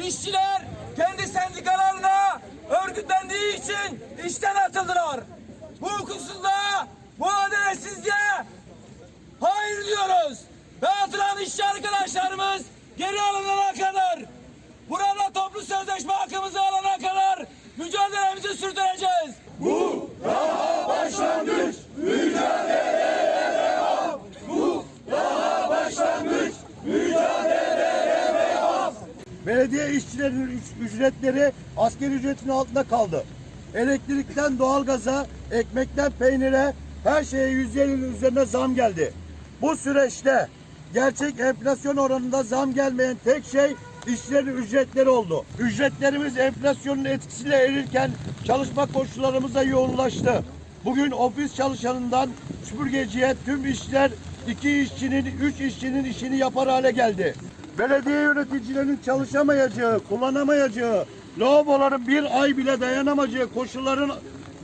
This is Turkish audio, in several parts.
işçiler kendi sendikalarına örgütlendiği için işten atıldılar. Bu hukuksuzluğa, bu adaletsizliğe hayır diyoruz. Ve işçi arkadaşlarımız geri alınana kadar, burada toplu sözleşme hakkımızı alana kadar mücadelemizi sürdüreceğiz. Belediye işçilerinin üc- ücretleri asgari ücretin altında kaldı. Elektrikten doğalgaza, ekmekten peynire her şeye yüzdenin üzerine zam geldi. Bu süreçte gerçek enflasyon oranında zam gelmeyen tek şey işçilerin ücretleri oldu. Ücretlerimiz enflasyonun etkisiyle erirken çalışma koşullarımız da yoğunlaştı. Bugün ofis çalışanından süpürgeciye tüm işçiler iki işçinin, üç işçinin işini yapar hale geldi. Belediye yöneticilerinin çalışamayacağı, kullanamayacağı, lavaboların bir ay bile dayanamayacağı koşulların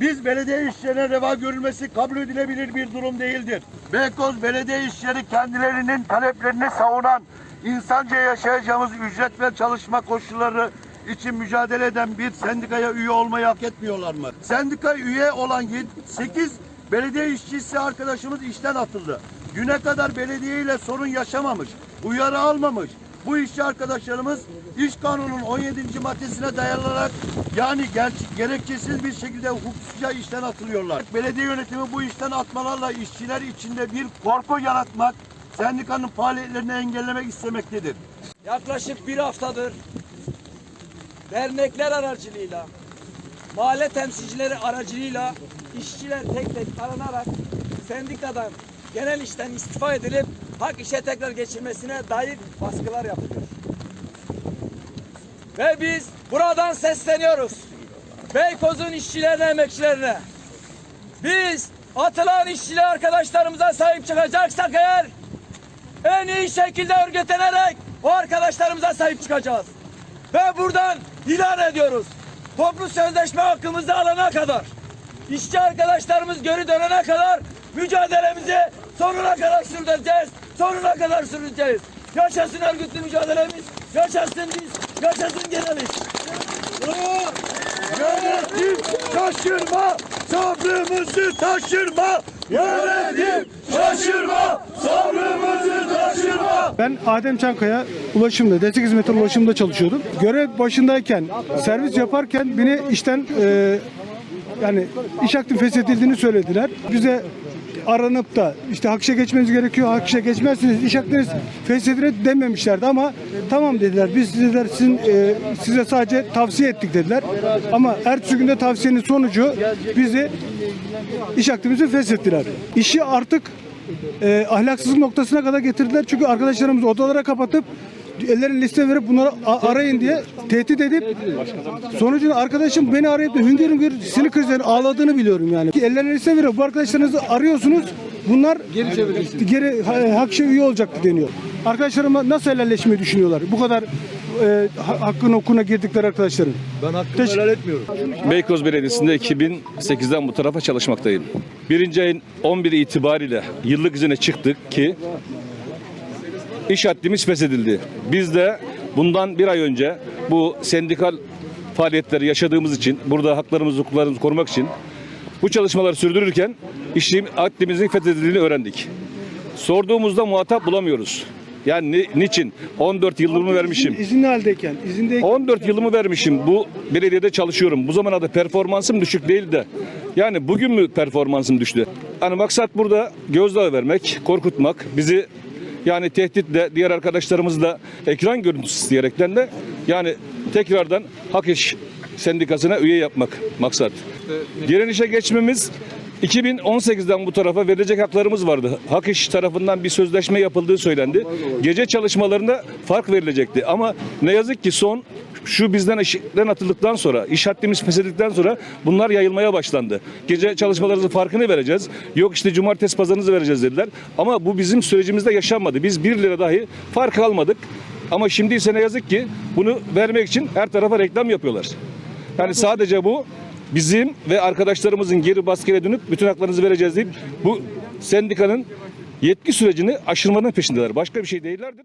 biz belediye işçilerine reva görülmesi kabul edilebilir bir durum değildir. Beykoz Belediye İşçileri kendilerinin taleplerini savunan, insanca yaşayacağımız ücret ve çalışma koşulları için mücadele eden bir sendikaya üye olmayı hak etmiyorlar mı? Sendika üye olan 8 belediye işçisi arkadaşımız işten atıldı. Güne kadar belediye ile sorun yaşamamış, uyarı almamış. Bu işçi arkadaşlarımız iş kanunun 17. maddesine dayanarak yani ger- gerekçesiz bir şekilde hukuksuzca işten atılıyorlar. Belediye yönetimi bu işten atmalarla işçiler içinde bir korku yaratmak, sendikanın faaliyetlerini engellemek istemektedir. Yaklaşık bir haftadır dernekler aracılığıyla, mahalle temsilcileri aracılığıyla işçiler tek tek aranarak sendikadan genel işten istifa edilip hak işe tekrar geçirmesine dair baskılar yapılıyor. Ve biz buradan sesleniyoruz. Beykoz'un işçilerine, emekçilerine. Biz atılan işçiler arkadaşlarımıza sahip çıkacaksak eğer en iyi şekilde örgütlenerek o arkadaşlarımıza sahip çıkacağız. Ve buradan ilan ediyoruz. Toplu sözleşme hakkımızı alana kadar, işçi arkadaşlarımız geri dönene kadar mücadelemizi sonuna kadar sürdüreceğiz. Sonuna kadar süreceğiz. Yaşasın örgütlü mücadelemiz, yaşasın biz, yaşasın genel iş. Yönetim şaşırma, sabrımızı taşırma. Yönetim şaşırma, sabrımızı taşırma. Ben Adem Çankaya ulaşımda, destek hizmeti ulaşımda çalışıyordum. Görev başındayken, servis yaparken beni işten e, yani iş aktif feshedildiğini söylediler. Bize aranıp da işte hakşa geçmeniz gerekiyor, hakşa geçmezsiniz, iş aktifiniz feshedilir dememişlerdi ama tamam dediler. Biz dediler sizin, e, size sadece tavsiye ettik dediler. Ama ertesi günde tavsiyenin sonucu bizi iş aktifimizi feshettiler. İşi artık e, ahlaksızlık noktasına kadar getirdiler. Çünkü arkadaşlarımızı odalara kapatıp ellerine liste verip bunları arayın diye tehdit edip sonucunda arkadaşım beni arayıp da hüngür hüngür sinir krizleri ağladığını biliyorum yani. Ki Ellerine liste veriyor. Bu arkadaşlarınızı arıyorsunuz. Bunlar geri, geri ha- hakşa üye olacaktı deniyor. Arkadaşlarıma nasıl helalleşmeyi düşünüyorlar? Bu kadar e, ha- hakkın okuna girdikleri arkadaşların. Ben hakkımı helal etmiyorum. Beykoz Belediyesi'nde 2008'den bu tarafa çalışmaktayım. Birinci ayın 11'i itibariyle yıllık izine çıktık ki iş haddimiz feshedildi. Biz de bundan bir ay önce bu sendikal faaliyetleri yaşadığımız için, burada haklarımızı, hukuklarımızı korumak için bu çalışmaları sürdürürken işim haddimizin fethedildiğini öğrendik. Sorduğumuzda muhatap bulamıyoruz. Yani ni- niçin? 14 yılımı vermişim. İzinli haldeyken, izindeyken 14 yılımı vermişim. Bu belediyede çalışıyorum. Bu zamana da performansım düşük değil de. Yani bugün mü performansım düştü? Hani maksat burada gözdağı vermek, korkutmak, bizi yani tehditle diğer arkadaşlarımızı da ekran görüntüsü isteyerekten de yani tekrardan Hak İş Sendikası'na üye yapmak maksat. Direnişe geçmemiz 2018'den bu tarafa verilecek haklarımız vardı. Hak İş tarafından bir sözleşme yapıldığı söylendi. Gece çalışmalarında fark verilecekti. Ama ne yazık ki son şu bizden işten atıldıktan sonra, iş haddimiz feshedildikten sonra bunlar yayılmaya başlandı. Gece çalışmalarımızın farkını vereceğiz. Yok işte cumartesi pazarınızı vereceğiz dediler. Ama bu bizim sürecimizde yaşanmadı. Biz bir lira dahi fark almadık. Ama şimdi ise ne yazık ki bunu vermek için her tarafa reklam yapıyorlar. Yani sadece bu bizim ve arkadaşlarımızın geri baskıya dönüp bütün haklarınızı vereceğiz deyip bu sendikanın yetki sürecini aşırmanın peşindeler. Başka bir şey değillerdir.